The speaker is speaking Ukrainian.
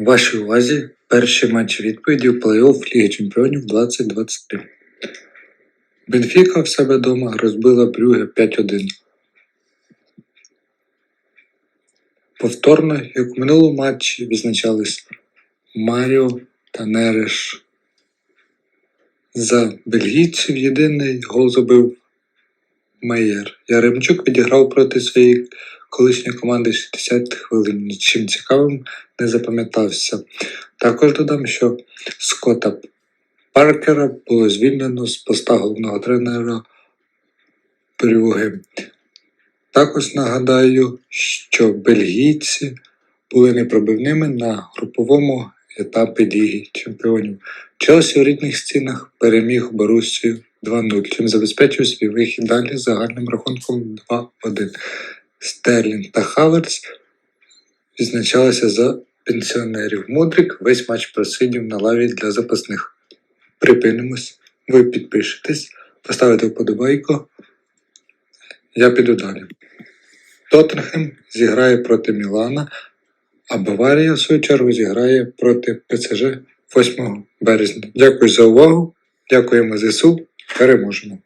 Вашій увазі перший матч відповіді в плей-офф Ліги Чемпіонів 2023. Бенфіка в себе дома розбила Брюге 5-1. Повторно, як у минулому матчі, відзначались Маріо та Нереш. За бельгійців єдиний гол забив Мейєр. Яремчук відіграв проти своєї колишньої команди 60 хвилин. Нічим цікавим не запам'ятався. Також додам, що Скотта Паркера було звільнено з поста головного тренера Брюге. Також нагадаю, що бельгійці були непробивними на груповому етапі Ліги Чемпіонів. Челсі у рідних стінах переміг Борусію 2-0, чим забезпечив свій вихід далі загальним рахунком 2-1. Стерлінг та Хаверс відзначалися за пенсіонерів. Мудрик весь матч просидів на лаві для запасних. Припинимось, ви підпишетесь, поставите вподобайку. Я піду далі. Тоттенхем зіграє проти Мілана, а Баварія, в свою чергу, зіграє проти ПСЖ 8 березня. Дякую за увагу. Дякуємо ЗСУ. Переможемо.